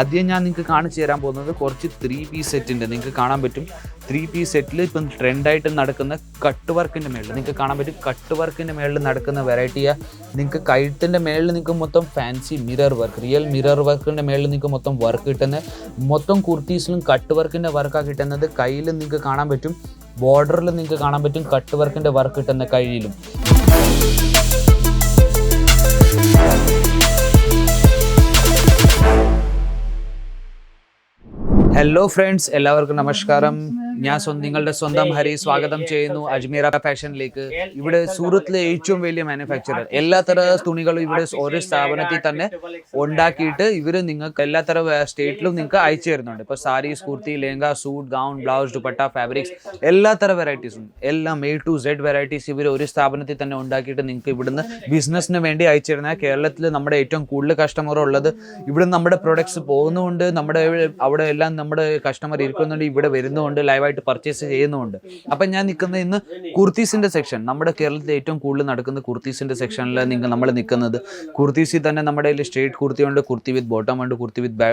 ആദ്യം ഞാൻ നിങ്ങൾക്ക് കാണിച്ചു തരാൻ പോകുന്നത് കുറച്ച് ത്രീ പീസ് സെറ്റിന്റെ നിങ്ങൾക്ക് കാണാൻ പറ്റും. ത്രീ പീസ് സെറ്റിൽ ഇപ്പം ട്രെൻഡായിട്ട് നടക്കുന്ന കട്ട് വർക്കിന്റെ മേളിൽ നിങ്ങൾക്ക് കാണാൻ പറ്റും. കട്ട് വർക്കിന്റെ മേളിൽ നടക്കുന്ന വെറൈറ്റിയാ നിങ്ങൾക്ക് കഴുത്തിന്റെ മേളിൽ നിങ്ങൾക്ക് മൊത്തം fancy mirror work real mirror വർക്കിന്റെ മേളിൽ നിങ്ങൾക്ക് മൊത്തം വർക്ക് കിട്ടുന്നത് മൊത്തം കുർത്തീസിലും കട്ട് വർക്കിന്റെ വർക്കാണ് കിട്ടുന്നത് കയ്യിൽ നിങ്ങൾക്ക് കാണാൻ പറ്റും. ബോർഡറിൽ നിങ്ങൾക്ക് കാണാൻ പറ്റും കട്ട് വർക്കിന്റെ വർക്ക് കിട്ടുന്ന കയ്യിലും. हेलो फ्रेंड्स एल नमस्कार ഞാൻ നിങ്ങളുടെ സ്വന്തം ഹരി സ്വാഗതം ചെയ്യുന്നു. അജ്മീറ ഫാഷനിലേക്ക്. ഇവിടെ സൂറത്തിലെ ഏറ്റവും വലിയ മാനുഫാക്ചറർ എല്ലാ തര തുണികളും ഇവിടെ ഒരു സ്ഥാപനത്തിൽ തന്നെ ഉണ്ടാക്കിയിട്ട് ഇവർ നിങ്ങൾക്ക് എല്ലാ തര സ്റ്റേറ്റിലും നിങ്ങൾക്ക് അയച്ചു തരുന്നുണ്ട്. ഇപ്പോൾ saris kurti lehenga suit gown blouse dupatta fabrics എല്ലാ തര വെറൈറ്റീസും എല്ലാം എ ടു സെഡ് വെറൈറ്റീസ് ഇവർ ഒരു സ്ഥാപനത്തിൽ തന്നെ ഉണ്ടാക്കിയിട്ട് നിങ്ങൾക്ക് ഇവിടുന്ന് ബിസിനസ്സിന് വേണ്ടി അയച്ചു തരുന്ന കേരളത്തിൽ നമ്മുടെ ഏറ്റവും കൂടുതൽ കസ്റ്റമർ ഉള്ളത് ഇവിടെ നമ്മുടെ പ്രൊഡക്ട്സ് പോകുന്നുണ്ട്. നമ്മുടെ അവിടെ എല്ലാം നമ്മുടെ കസ്റ്റമർ ഇരിക്കുന്നുണ്ട്. ഇവിടെ വരുന്നുണ്ട്. ലൈവായിട്ട് പർച്ചേസ് ചെയ്യുന്നുണ്ട് അപ്പം ഞാൻ നിൽക്കുന്നത് ഇന്ന് കുർത്തീസിന്റെ സെക്ഷൻ. നമ്മുടെ കേരളത്തിൽ ഏറ്റവും കൂടുതൽ നടക്കുന്ന കുർത്തീസിന്റെ സെക്ഷനിൽ നിങ്ങൾ നമ്മൾ നിൽക്കുന്നത്. കുർത്തീസിൽ തന്നെ നമ്മുടെ കയ്യിൽ സ്ട്രേറ്റ് കുർത്തി ഉണ്ട് കുർത്തി വിത്ത് ബോട്ടം ഉണ്ട് കുർത്തി വിത്ത്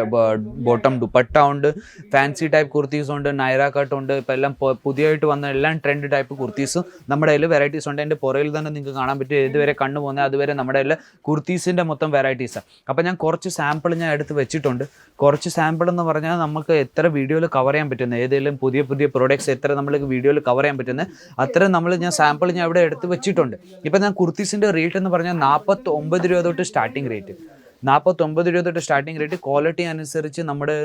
ബോട്ടം ദുപ്പട്ട ഉണ്ട് ഫാൻസി ടൈപ്പ് കുർത്തീസ് ഉണ്ട് നൈറ കട്ട് ഉണ്ട്. ഇപ്പം എല്ലാം പുതിയതായിട്ട് വന്ന എല്ലാം ട്രെൻഡ് ടൈപ്പ് കുർത്തീസും നമ്മുടെ കയ്യിൽ വെറൈറ്റീസ് ഉണ്ട്. എന്റെ പുറയിൽ തന്നെ നിങ്ങൾക്ക് കാണാൻ പറ്റും. ഏതുവരെ കണ്ണു പോകുന്നത് അതുവരെ നമ്മുടെ കയ്യിൽ കുർത്തീസിന്റെ മൊത്തം വെറൈറ്റീസാണ് അപ്പം ഞാൻ കുറച്ച് സാമ്പിൾ ഞാൻ എടുത്ത് വെച്ചിട്ടുണ്ട്. കുറച്ച് സാമ്പിൾ എന്ന് പറഞ്ഞാൽ നമുക്ക് എത്ര വീഡിയോയിൽ കവർ ചെയ്യാൻ പറ്റുന്നത് ഏതെങ്കിലും പുതിയ പുതിയ പ്രോഡക്റ്റ്സ് എത്ര നമ്മൾ വീഡിയോയിൽ കവർ ചെയ്യാൻ പറ്റുന്നത് അത്ര നമ്മൾ ഞാൻ സാമ്പിൾ ഞാൻ ഇവിടെ എടുത്ത് വെച്ചിട്ടുണ്ട്. ഇപ്പം ഞാൻ കുർത്തീസിന്റെ റേറ്റ് എന്ന് പറഞ്ഞാൽ നാൽപ്പത്തി ഒമ്പത് രൂപ തൊട്ട് സ്റ്റാർട്ടിങ് റേറ്റ് നാൽപ്പത്തൊമ്പത് രൂപ തൊട്ട് സ്റ്റാർട്ടിങ് റേറ്റ് ക്വാളിറ്റി അനുസരിച്ച് നമ്മുടെ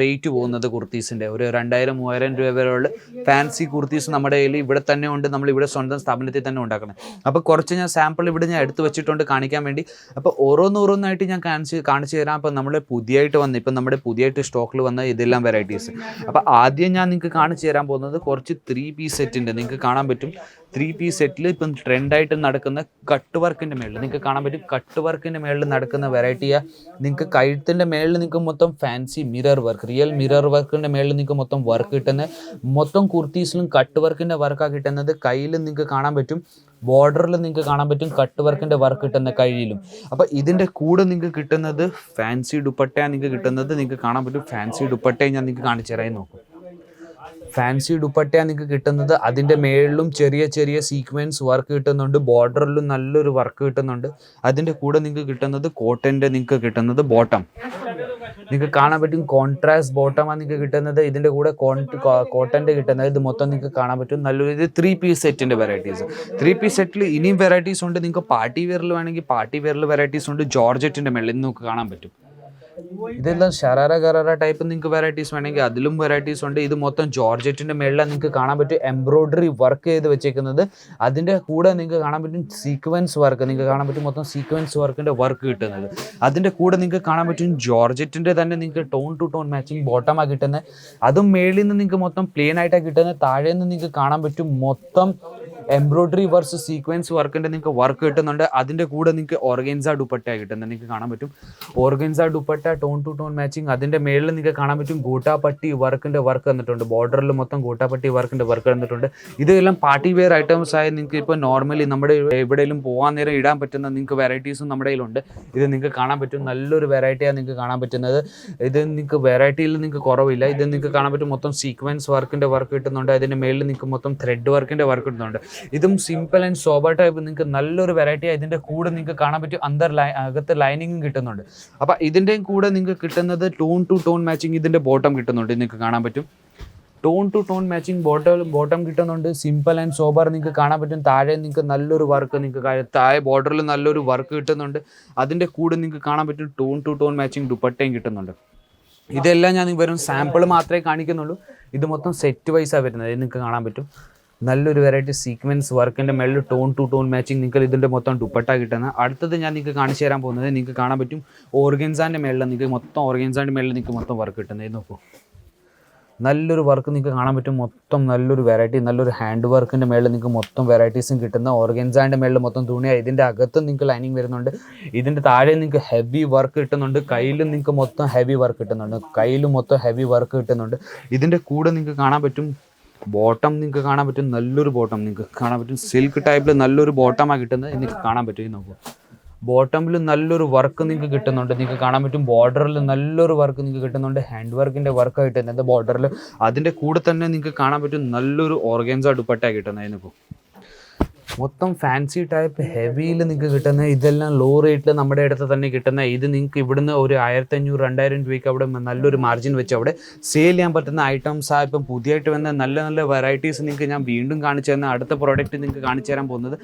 റേറ്റ് പോകുന്നത് കുർത്തീസിന്റെ ഒരു രണ്ടായിരം മൂവായിരം രൂപ വരെയുള്ള ഫാൻസി കുർത്തീസ് നമ്മുടെ കയ്യിൽ ഇവിടെ തന്നെ ഉണ്ട്. നമ്മൾ ഇവിടെ സ്വന്തം സ്ഥാപനത്തിൽ തന്നെ ഉണ്ടാക്കണം. അപ്പോൾ കുറച്ച് ഞാൻ സാമ്പിൾ ഇവിടെ ഞാൻ എടുത്തു വെച്ചിട്ടുണ്ട് കാണിക്കാൻ വേണ്ടി. അപ്പോൾ ഓരോന്നോരോന്നായിട്ട് ഞാൻ കാണിച്ച് കാണിച്ചു തരാം. അപ്പോൾ നമ്മൾ പുതിയതായിട്ട് വന്ന് ഇപ്പം നമ്മുടെ പുതിയതായിട്ട് സ്റ്റോക്കിൽ വന്ന ഇതെല്ലാം വെറൈറ്റീസ് അപ്പോൾ ആദ്യം ഞാൻ നിങ്ങൾക്ക് കാണിച്ചു തരാൻ പോകുന്നത് കുറച്ച് ത്രീ പീസ് സെറ്റിന്റെ നിങ്ങൾക്ക് കാണാൻ പറ്റും. ത്രീ പീസ് സെറ്റിൽ ഇപ്പം ട്രെൻഡായിട്ട് നടക്കുന്ന കട്ട് വർക്കിന്റെ മേളിൽ നിങ്ങൾക്ക് കാണാൻ പറ്റും കട്ട് വർക്കിന്റെ മേളിൽ നടക്കുന്ന വെറൈറ്റിയാ നിങ്ങൾക്ക് കഴുത്തിന്റെ മേളിൽ നിങ്ങൾക്ക് മൊത്തം fancy mirror work real mirror വർക്കിന്റെ മേളിൽ നിങ്ങൾക്ക് മൊത്തം വർക്ക് കിട്ടുന്നത് മൊത്തം കുർത്തീസിലും കട്ട് വർക്കിന്റെ വർക്കാണ് കിട്ടുന്നത് കയ്യിൽ നിങ്ങൾക്ക് കാണാൻ പറ്റും ബോർഡറിൽ നിങ്ങൾക്ക് കാണാൻ പറ്റും കട്ട് വർക്കിന്റെ വർക്ക് കിട്ടുന്ന കയ്യിലും. അപ്പോൾ ഇതിന്റെ കൂടെ നിങ്ങൾക്ക് കിട്ടുന്നത് ഫാൻസി ദുപ്പട്ടയാണ് നിങ്ങൾക്ക് കിട്ടുന്നത് നിങ്ങൾക്ക് കാണാൻ പറ്റും ഫാൻസി ദുപ്പട്ടയും ഞാൻ നിങ്ങൾക്ക് കാണിച്ചു തരാൻ നോക്കും. ഫാൻസി ദുപ്പട്ടയാണ് നിങ്ങൾക്ക് കിട്ടുന്നത്. അതിന്റെ മേളിലും ചെറിയ ചെറിയ സീക്വൻസ് വർക്ക് കിട്ടുന്നുണ്ട്. ബോർഡറിലും നല്ലൊരു വർക്ക് കിട്ടുന്നുണ്ട്. അതിന്റെ കൂടെ നിങ്ങൾക്ക് കിട്ടുന്നത് കോട്ടന്റെ നിങ്ങൾക്ക് കിട്ടുന്നത് ബോട്ടം നിങ്ങൾക്ക് കാണാൻ പറ്റും കോൺട്രാസ്റ്റ് ബോട്ടമാണ് നിങ്ങൾക്ക് കിട്ടുന്നത്. ഇതിന്റെ കൂടെ കോട്ടന്റെ കിട്ടുന്നത്. ഇത് മൊത്തം നിങ്ങൾക്ക് കാണാൻ പറ്റും. നല്ലൊരു ഇത് ത്രീ പീസ് സെറ്റിന്റെ വെറൈറ്റീസ് ത്രീ പീസ് സെറ്റിൽ ഇനിയും വെറൈറ്റീസ് ഉണ്ട്. നിങ്ങൾക്ക് പാർട്ടി വെയറിൽ വേണമെങ്കിൽ പാർട്ടി വെയറിൽ വെറൈറ്റീസ് ഉണ്ട്. ജോർജറ്റിന്റെ മേളിൽ നിങ്ങൾക്ക് കാണാൻ പറ്റും. ഇതെല്ലാം ഷറാറ ഗറാറ ടൈപ്പ് നിങ്ങൾക്ക് വെറൈറ്റീസ് വേണമെങ്കിൽ അതിലും വെറൈറ്റീസ് ഉണ്ട്. ഇത് മൊത്തം ജോർജറ്റിന്റെ മേളിലാണ് നിങ്ങൾക്ക് കാണാൻ പറ്റും. എംബ്രോയിഡറി വർക്ക് ചെയ്ത് വെച്ചേക്കുന്നത്. അതിന്റെ കൂടെ നിങ്ങൾക്ക് കാണാൻ പറ്റും സീക്വൻസ് വർക്ക് നിങ്ങൾക്ക് കാണാൻ പറ്റും മൊത്തം സീക്വൻസ് വർക്കിന്റെ വർക്ക് കിട്ടുന്നത്. അതിന്റെ കൂടെ നിങ്ങൾക്ക് കാണാൻ പറ്റും ജോർജറ്റിന്റെ തന്നെ നിങ്ങൾക്ക് ടോൺ ടു ടോൺ മാച്ചിങ് ബോട്ടമാണ് കിട്ടുന്നത്. അതും മേളിൽ നിന്ന് നിങ്ങൾക്ക് മൊത്തം പ്ലെയിൻ ആയിട്ടാണ് കിട്ടുന്നത്. താഴെ നിന്ന് നിങ്ങൾക്ക് കാണാൻ പറ്റും മൊത്തം എംബ്രോയിഡറി വർക്ക് സീക്വൻസ് വർക്കിന്റെ നിങ്ങൾക്ക് വർക്ക് കിട്ടുന്നുണ്ട്. അതിന്റെ കൂടെ നിങ്ങൾക്ക് ഓർഗൻസ ഡുപ്പട്ട കിട്ടുന്നത് നിങ്ങൾക്ക് കാണാൻ പറ്റും. Organza dupatta tone to tone matching അതിന്റെ മേളിൽ നിങ്ങൾക്ക് കാണാൻ പറ്റും ഗൂട്ടാപ്പട്ടി വർക്കിന്റെ വർക്ക് തന്നിട്ടുണ്ട് ബോർഡറിൽ മൊത്തം ഗൂട്ടാപ്പട്ടി വർക്കിന്റെ വർക്ക് തന്നിട്ടുണ്ട് ഇതെല്ലാം പാർട്ടി വെയർ ഐറ്റംസ് ആയി നിങ്ങൾക്ക് ഇപ്പോൾ നോർമലി നമ്മുടെ എവിടെയെങ്കിലും പോകാൻ നേരം ഇടാൻ പറ്റുന്ന നിങ്ങൾക്ക് വെറൈറ്റീസും നമ്മുടെ കയ്യിലുണ്ട്. ഇത് നിങ്ങൾക്ക് കാണാൻ പറ്റും. നല്ലൊരു വെറൈറ്റിയാണ് നിങ്ങൾക്ക് കാണാൻ പറ്റുന്നത്. ഇത് നിങ്ങൾക്ക് വെറൈറ്റിയിൽ നിങ്ങൾക്ക് കുറവില്ല. ഇത് നിങ്ങൾക്ക് കാണാൻ പറ്റും. മൊത്തം സീക്വൻസ് വർക്കിന്റെ വർക്ക് കിട്ടുന്നുണ്ട്. അതിന്റെ മേളിൽ നിങ്ങൾക്ക് മൊത്തം ത്രെഡ് വർക്കിന്റെ വർക്ക് കിട്ടുന്നുണ്ട്. ഇതും സിമ്പിൾ ആൻഡ് സോബർ ടൈപ്പ് നിങ്ങൾക്ക് നല്ലൊരു വെറൈറ്റി ഇതിന്റെ കൂടെ നിങ്ങൾക്ക് കാണാൻ പറ്റും അന്തർ ലൈ അകത്ത് ലൈനിങ്ങും കിട്ടുന്നുണ്ട്. അപ്പോൾ ഇതിന്റെയും കൂടെ നിങ്ങൾക്ക് കിട്ടുന്നത് ടോൺ ടു ടോൺ മാച്ചിങ് ഇതിന്റെ ബോട്ടം കിട്ടുന്നുണ്ട്. നിങ്ങൾക്ക് കാണാൻ പറ്റും. Tone to tone matching bottom bottom കിട്ടുന്നുണ്ട്. സിമ്പിൾ ആൻഡ് സോബർ നിങ്ങൾക്ക് കാണാൻ പറ്റും. താഴെ നിങ്ങൾക്ക് നല്ലൊരു വർക്ക് നിങ്ങൾക്ക് താഴെ ബോർഡറിൽ നല്ലൊരു വർക്ക് കിട്ടുന്നുണ്ട്. അതിന്റെ കൂടെ നിങ്ങൾക്ക് കാണാൻ പറ്റും ടോൺ ടു ടോൺ മാച്ചിങ് ദുപ്പട്ടയും കിട്ടുന്നുണ്ട്. ഇതെല്ലാം ഞാൻ വെറും സാമ്പിൾ മാത്രമേ കാണിക്കുന്നുള്ളൂ. ഇത് മൊത്തം സെറ്റ് വൈസാണ് വരുന്നത്. നിങ്ങൾക്ക് കാണാൻ പറ്റും. നല്ലൊരു വെറൈറ്റി സീക്വൻസ് വർക്കിന്റെ മേളിൽ ടോൺ ടു ടോൺ മാച്ചിങ് നിങ്ങൾക്ക് ഇതിന്റെ മൊത്തം ദുപ്പട്ട കിട്ടുന്നത്. അടുത്തത് ഞാൻ നിങ്ങൾക്ക് കാണിച്ചു തരാൻ പോകുന്നത് നിങ്ങൾക്ക് കാണാൻ പറ്റും ഓർഗൻസാന്റെ മേളിൽ നിങ്ങൾക്ക് മൊത്തം ഓർഗൻസാന്റെ മേളിൽ നിങ്ങൾക്ക് മൊത്തം വർക്ക് കിട്ടുന്നത്. നോക്കൂ. നല്ലൊരു വർക്ക് നിങ്ങൾക്ക് കാണാൻ പറ്റും. മൊത്തം നല്ലൊരു വെറൈറ്റി നല്ലൊരു ഹാൻഡ് വർക്കിന്റെ മേളിൽ നിങ്ങൾക്ക് മൊത്തം വെറൈറ്റീസും കിട്ടുന്ന ഓർഗൻസാന്റെ മേളിൽ മൊത്തം തുണിയാണ് ഇതിന്റെ അകത്തും നിങ്ങൾക്ക് ലൈനിങ് വരുന്നുണ്ട്. ഇതിന്റെ താഴെ നിങ്ങൾക്ക് ഹെവി വർക്ക് കിട്ടുന്നുണ്ട്. കയ്യിലും നിങ്ങൾക്ക് മൊത്തം ഹെവി വർക്ക് കിട്ടുന്നുണ്ട്. കയ്യിലും മൊത്തം ഹെവി വർക്ക് കിട്ടുന്നുണ്ട്. ഇതിന്റെ കൂടെ നിങ്ങൾക്ക് കാണാൻ പറ്റും ബോട്ടം നിങ്ങൾക്ക് കാണാൻ പറ്റും നല്ലൊരു ബോട്ടം നിങ്ങൾക്ക് കാണാൻ പറ്റും. സിൽക്ക് ടൈപ്പിൽ നല്ലൊരു ബോട്ടമാണ് കിട്ടുന്നത് നിങ്ങൾക്ക് കാണാൻ പറ്റും. നോക്കുക നോക്കൂ. ബോട്ടമിൽ നല്ലൊരു വർക്ക് നിങ്ങൾക്ക് കിട്ടുന്നുണ്ട്. നിങ്ങൾക്ക് കാണാൻ പറ്റും. ബോർഡറിൽ നല്ലൊരു വർക്ക് നിങ്ങൾക്ക് കിട്ടുന്നുണ്ട്. ഹാൻഡ് വർക്കിന്റെ വർക്കായിട്ട് തന്നെ ബോർഡറിൽ അതിന്റെ കൂടെ തന്നെ നിങ്ങൾക്ക് കാണാൻ പറ്റും. നല്ലൊരു ഓർഗൻസ ദുപ്പട്ട കിട്ടുന്നതിനിപ്പോൾ മൊത്തം ഫാൻസി ടൈപ്പ് ഹെവിയിൽ നിങ്ങൾക്ക് കിട്ടുന്ന ഇതെല്ലാം ലോ റേറ്റിൽ നമ്മുടെ അടുത്ത് തന്നെ കിട്ടുന്ന ഇത് നിങ്ങൾക്ക് ഇവിടുന്ന് ഒരു ആയിരത്തി അഞ്ഞൂറ് രണ്ടായിരം രൂപയ്ക്ക് അവിടെ നല്ലൊരു മാർജിൻ വെച്ച് അവിടെ സെയിൽ ചെയ്യാൻ പറ്റുന്ന ഐറ്റംസ് ആ ഇപ്പം പുതിയതായിട്ട് വന്ന നല്ല നല്ല വെറൈറ്റീസ് നിങ്ങൾക്ക് ഞാൻ വീണ്ടും കാണിച്ചു തന്ന അടുത്ത പ്രോഡക്റ്റ് നിങ്ങൾക്ക് കാണിച്ചു തരാൻ പോകുന്നത്.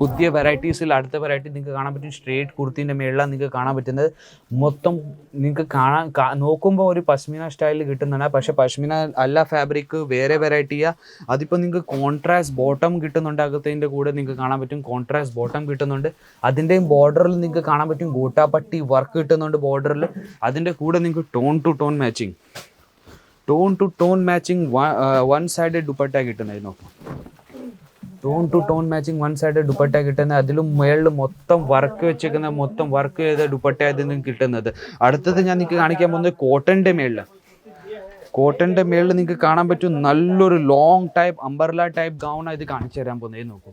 പുതിയ വെറൈറ്റീസിൽ അടുത്ത വെറൈറ്റി നിങ്ങൾക്ക് കാണാൻ പറ്റും. സ്ട്രേറ്റ് കുർത്തീന്റെ മേളിലാണ് നിങ്ങൾക്ക് കാണാൻ പറ്റുന്നത്. മൊത്തം നിങ്ങൾക്ക് കാണാൻ നോക്കുമ്പോൾ ഒരു പശ്മിന സ്റ്റൈലിൽ കിട്ടുന്നതാണ്. പക്ഷേ പശ്മിന അല്ല ഫാബ്രിക് വേറെ വെറൈറ്റിയാണ് അതിപ്പോൾ നിങ്ങൾക്ക് കോൺട്രാസ്റ്റ് ബോട്ടം കിട്ടുന്നുണ്ടാകത്തതിന്റെ കൂടെ നിങ്ങൾക്ക് കാണാൻ പറ്റും. കോൺട്രാസ്റ്റ് ബോട്ടം കിട്ടുന്നുണ്ട്. അതിന്റെയും ബോർഡറിൽ നിങ്ങൾക്ക് കാണാൻ പറ്റും ഗോട്ടാപ്പട്ടി വർക്ക് കിട്ടുന്നുണ്ട് ബോർഡറിൽ അതിന്റെ കൂടെ നിങ്ങൾക്ക് tone to tone matching tone to tone matching one side dupatta കിട്ടുന്നത് നോക്കാം. Tone to tone matching one side dupatta കിട്ടുന്നത് അതിലും മേളിൽ മൊത്തം വർക്ക് വെച്ചേക്കുന്ന മൊത്തം വർക്ക് ചെയ്ത ദുപ്പട്ട ഇതിൽ കിട്ടുന്നത്. അടുത്തത് ഞാൻ നിങ്ങൾക്ക് കാണിക്കാൻ പോകുന്നത് കോട്ടന്റെ മേളിൽ കോട്ടന്റെ മേളിൽ നിങ്ങൾക്ക് കാണാൻ പറ്റും നല്ലൊരു ലോങ് ടൈപ്പ് അംബർല ടൈപ്പ് ഗൗണാണ് ഇത് കാണിച്ചു തരാൻ പോകുന്നത്. നോക്കൂ.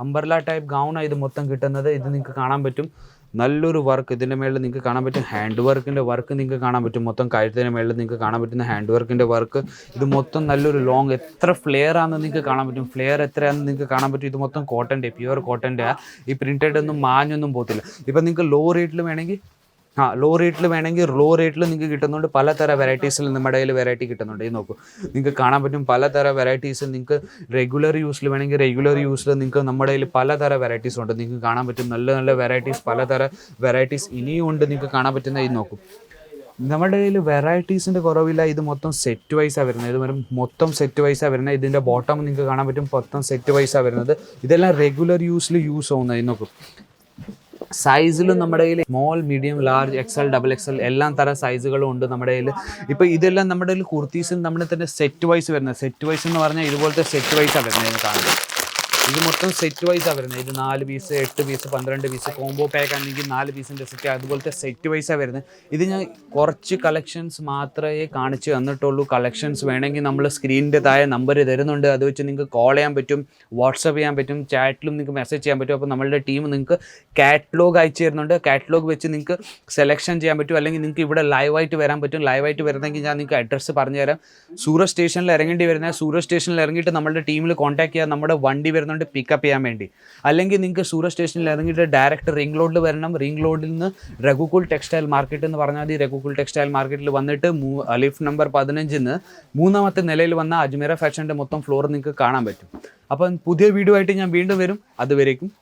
അംബർല ടൈപ്പ് ഗൗണാണ് ഇത് മൊത്തം കിട്ടുന്നത്. ഇത് നിങ്ങൾക്ക് കാണാൻ പറ്റും. നല്ലൊരു വർക്ക് ഇതിന്റെ മേളിൽ നിങ്ങൾക്ക് കാണാൻ പറ്റും. ഹാൻഡ് വർക്കിന്റെ വർക്ക് നിങ്ങൾക്ക് കാണാൻ പറ്റും. മൊത്തം കഴുത്തിന്റെ മേളിൽ നിങ്ങൾക്ക് കാണാൻ പറ്റുന്ന ഹാൻഡ് വർക്കിന്റെ വർക്ക് ഇത് മൊത്തം നല്ലൊരു ലോങ് എത്ര ഫ്ലെയർ ആണെന്ന് നിങ്ങൾക്ക് കാണാൻ പറ്റും. ഫ്ലെയർ എത്രയാണെന്ന് നിങ്ങൾക്ക് കാണാൻ പറ്റും. ഇത് മൊത്തം കോട്ടന്റെ പ്യുവർ കോട്ടന്റെ ഈ പ്രിന്റഡ് ഒന്നും മാഞ്ഞൊന്നും പോകത്തില്ല. ഇപ്പം നിങ്ങൾക്ക് ലോ റേറ്റിൽ വേണമെങ്കിൽ ആ ലോ റേറ്റിൽ വേണമെങ്കിൽ ലോ റേറ്റിൽ നിങ്ങൾക്ക് കിട്ടുന്നുണ്ട് പലതരം വെറൈറ്റീസിൽ നമ്മുടെ കയ്യിൽ വെറൈറ്റി കിട്ടുന്നുണ്ട്. ഈ നോക്കൂ. നിങ്ങൾക്ക് കാണാൻ പറ്റും പലതരം വെറൈറ്റീസിൽ നിങ്ങൾക്ക് റെഗുലർ യൂസിൽ വേണമെങ്കിൽ റെഗുലർ യൂസിൽ നിങ്ങൾക്ക് നമ്മുടെ കയ്യിൽ പലതര വെറൈറ്റീസ് ഉണ്ട്. നിങ്ങൾക്ക് കാണാൻ പറ്റും നല്ല നല്ല വെറൈറ്റീസ് പലതരം വെറൈറ്റീസ് ഇനിയും ഉണ്ട് നിങ്ങൾക്ക് കാണാൻ പറ്റുന്ന ഇത് നോക്കും. നമ്മുടെ കയ്യിൽ വെറൈറ്റീസിന്റെ കുറവില്ല. ഇത് മൊത്തം സെറ്റ് വൈസാണ് വരുന്നത്. ഇത് വരും മൊത്തം സെറ്റ് വൈസാണ് വരുന്നത്. ഇതിന്റെ ബോട്ടം നിങ്ങൾക്ക് കാണാൻ പറ്റും. മൊത്തം സെറ്റ് വൈസാണ് വരുന്നത്. ഇതെല്ലാം റെഗുലർ യൂസിൽ യൂസ് ആവുന്നത് നോക്കൂ. സൈസിലും നമ്മുടെ കയ്യിൽ small medium large XL double XL എല്ലാം തരം സൈസുകളും ഉണ്ട് നമ്മുടെ കയ്യിൽ ഇപ്പോൾ ഇതെല്ലാം നമ്മുടെ കയ്യിൽ കുർത്തീസും നമ്മുടെ തന്നെ സെറ്റ് വൈസ് വരുന്നത്. സെറ്റ് വൈസ് എന്ന് പറഞ്ഞാൽ ഇതുപോലത്തെ സെറ്റ് വൈസാണ് വരുന്നത് കാണുന്നത്. ഇത് മൊത്തം സെറ്റ് വൈസ് ആണ് വരുന്നത്. ഇത് നാല് പീസ് എട്ട് പീസ് പന്ത്രണ്ട് പീസ് കോംബോ പാക്ക് ആണെങ്കിൽ നാല് പീസിന്റെ സെറ്റ് അതുപോലത്തെ സെറ്റ് വൈസാണ് വരുന്നത്. ഇത് ഞാൻ കുറച്ച് കളക്ഷൻസ് മാത്രമേ കാണിച്ച് തന്നിട്ടുള്ളൂ. കളക്ഷൻസ് വേണമെങ്കിൽ നമ്മൾ സ്ക്രീനിന്റെ താഴെ നമ്പർ തരുന്നുണ്ട്. അത് വെച്ച് നിങ്ങൾക്ക് കോൾ ചെയ്യാൻ പറ്റും വാട്സപ്പ് ചെയ്യാൻ പറ്റും ചാറ്റിലും നിങ്ങൾക്ക് മെസ്സേജ് ചെയ്യാൻ പറ്റും. അപ്പോൾ നമ്മളുടെ ടീം നിങ്ങൾക്ക് കാറ്റലോഗ് അയച്ചു തരുന്നുണ്ട്. കാറ്റലോഗ് വെച്ച് നിങ്ങൾക്ക് സെലക്ഷൻ ചെയ്യാൻ പറ്റും. അല്ലെങ്കിൽ നിങ്ങൾക്ക് ഇവിടെ ലൈവായിട്ട് വരാൻ പറ്റും. ലൈവായിട്ട് വരുന്നെങ്കിൽ ഞാൻ നിങ്ങൾക്ക് അഡ്രസ്സ് പറഞ്ഞുതരാം. സൂറത്ത് സ്റ്റേഷനിൽ ഇറങ്ങേണ്ടി വരുന്ന സൂറത്ത് സ്റ്റേഷനിൽ ഇറങ്ങിയിട്ട് നമ്മുടെ ടീമിൽ കോൺടാക്ട് ചെയ്യാൻ നമ്മുടെ വണ്ടി വരുന്നുണ്ട് പിക്കപ്പ് ചെയ്യാൻ വേണ്ടി. അല്ലെങ്കിൽ നിങ്ങൾക്ക് സൂറത്ത് സ്റ്റേഷനിൽ ഇറങ്ങിയിട്ട് ഡയറക്റ്റ് റിംഗ് റോഡിൽ വരണം. റിംഗ് റോഡിൽ നിന്ന് രഘുകുൽ ടെക്സ്റ്റൈൽ മാർക്കറ്റ് എന്ന് പറഞ്ഞാൽ മതി. രഘുകുൽ ടെക്സ്റ്റൈൽ മാർക്കറ്റിൽ വന്നിട്ട് മൂ- അലിഫ് നമ്പർ പതിനഞ്ചിൽ നിന്ന് മൂന്നാമത്തെ നിലയിൽ വന്ന അജ്മീറ ഫാഷന്റെ മൊത്തം ഫ്ലോർ നിങ്ങൾക്ക് കാണാൻ പറ്റും. അപ്പം പുതിയ വീഡിയോ ആയിട്ട് ഞാൻ വീണ്ടും വരും. അതുവരേക്കും